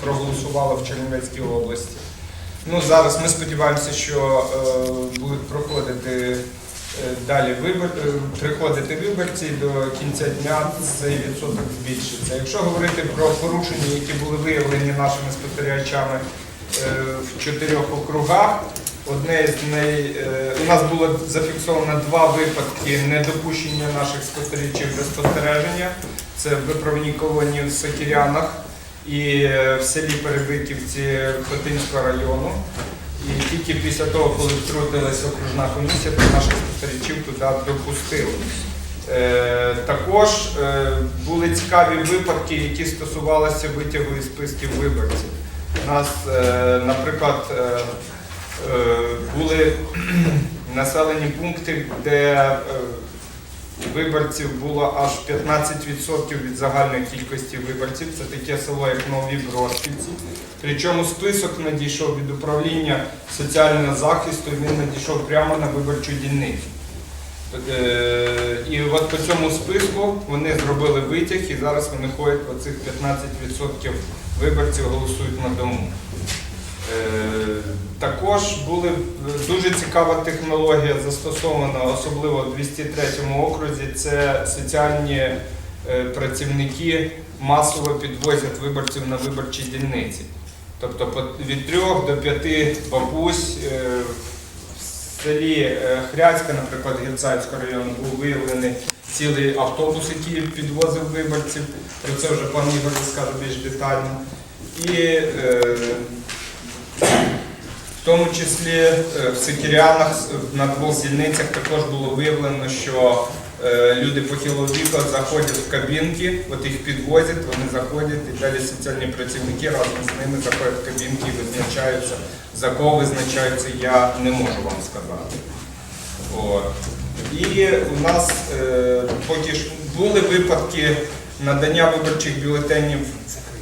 проголосувало в Чернівецькій області. Ну, зараз ми сподіваємося, що е, будуть проходити е, далі вибор, е, приходити виборці до кінця дня цей відсоток збільшиться. Якщо говорити про порушення, які були виявлені нашими спостерігачами е, в чотирьох округах, одне з най... е, у нас було зафіксовано два випадки недопущення наших спостерігачів до спостереження. Це в виправній колонії в Сокірянах і е, в селі Перебиківці Хотинського району. І тільки після того, коли втрутилася окружна комісія, то наших спостерігачів туди допустили. Е, також е, були цікаві випадки, які стосувалися витягу із списків виборців. У нас, наприклад, були населені пункти, де виборців було аж 15% від загальної кількості виборців. Це таке село, як Нові Бросківці. Причому список надійшов від управління соціального захисту, він надійшов прямо на виборчу дільницю. Е, І от по цьому списку вони зробили витяг і зараз вони ходять оцих 15% виборців голосують на дому. Е, Також були дуже цікава технологія застосована, особливо в 203 окрузі. Це соціальні е, працівники масово підвозять виборців на виборчі дільниці. Тобто від трьох до п'яти бабусь е, в селі е, Хряцька, наприклад, Герцаївського району, був виявлений цілий автобус, який підвозив виборців. Про це вже пан Ігор розкаже більш детально. І е, тому числі е, в Сикірянах на двох дільницях також було виявлено, що е, люди похилого віку заходять в кабінки, от їх підвозять, вони заходять і далі соціальні працівники разом з ними заходять в кабінки і визначаються. За кого визначаються, я не можу вам сказати. От. І у нас е, поки ж були випадки надання виборчих бюлетенів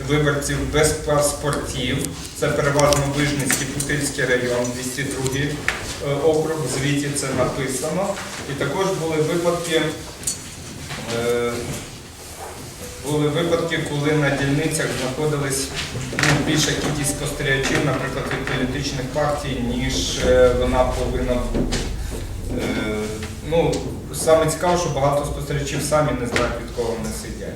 виборців без паспортів. Це переважно Вижницький, Путильський район, 202 е, округ, в звіті це написано. І також були випадки. е, були випадки, коли на дільницях знаходились ну, більша кількість спостерігачів, наприклад, від політичних партій, ніж е, вона повинна бути. Е, Ну, саме цікаво, що багато спостерігачів самі не знають, від кого вони сидять.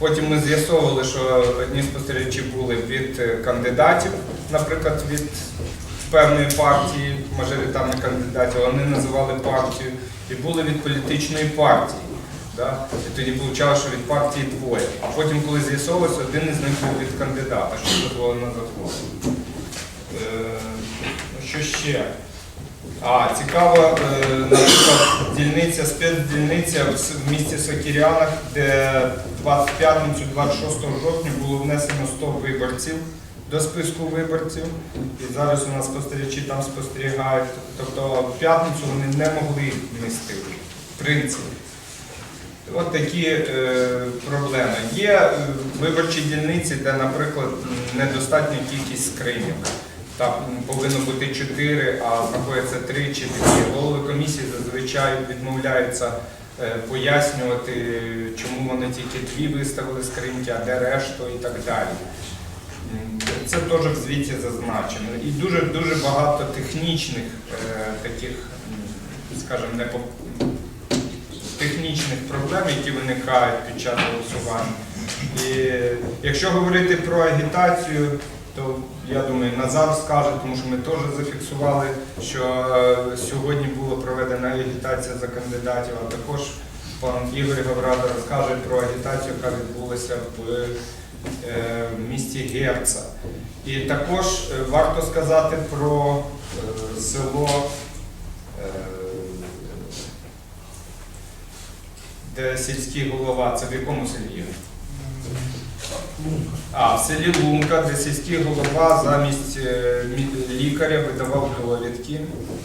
Потім ми з'ясовували, що одні спостерігачі були від е, кандидатів, наприклад, від певної партії, мажоритарних кандидатів, вони називали партію, і були від політичної партії. Да? І тоді виходило, що від партії двоє. А потім, коли з'ясовувалося, один із них був від кандидата, що дозволено законом. Е, ну, що ще? А, цікава, е, наприклад, дільниця, спецдільниця в місті Сокірянах, де 20 п'ятницю, 26 жовтня було внесено 100 виборців до списку виборців. І зараз у нас спостерігачі там спостерігають. Тобто в п'ятницю вони не могли внести, в принципі. От такі е, проблеми. Є е, виборчі дільниці, де, наприклад, недостатня кількість скриньок. Там повинно бути чотири, а знаходяться три чи дві. Голови комісії зазвичай відмовляються е, пояснювати, чому вони тільки дві виставили скриньки, а де решту і так далі. Це теж в звіті зазначено. І дуже дуже багато технічних е, таких, скажімо, непо технічних проблем, які виникають під час голосування. І якщо говорити про агітацію, то я думаю, Назар скаже, тому що ми теж зафіксували, що е, сьогодні була проведена агітація за кандидатів, а також пан Ігор Гаврада розкаже про агітацію, яка відбулася в е, місті Герца. І також е, варто сказати про село. де сільський голова, це в якому селі? А, в селі Лунка, де сільський голова замість е, лікаря видавав довідки.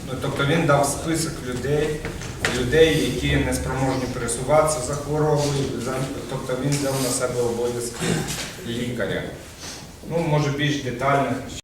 Ну, тобто він дав список людей, людей, які не спроможні пересуватися за хворобою. Тобто він дав на себе обов'язки лікаря. Ну, може більш детально.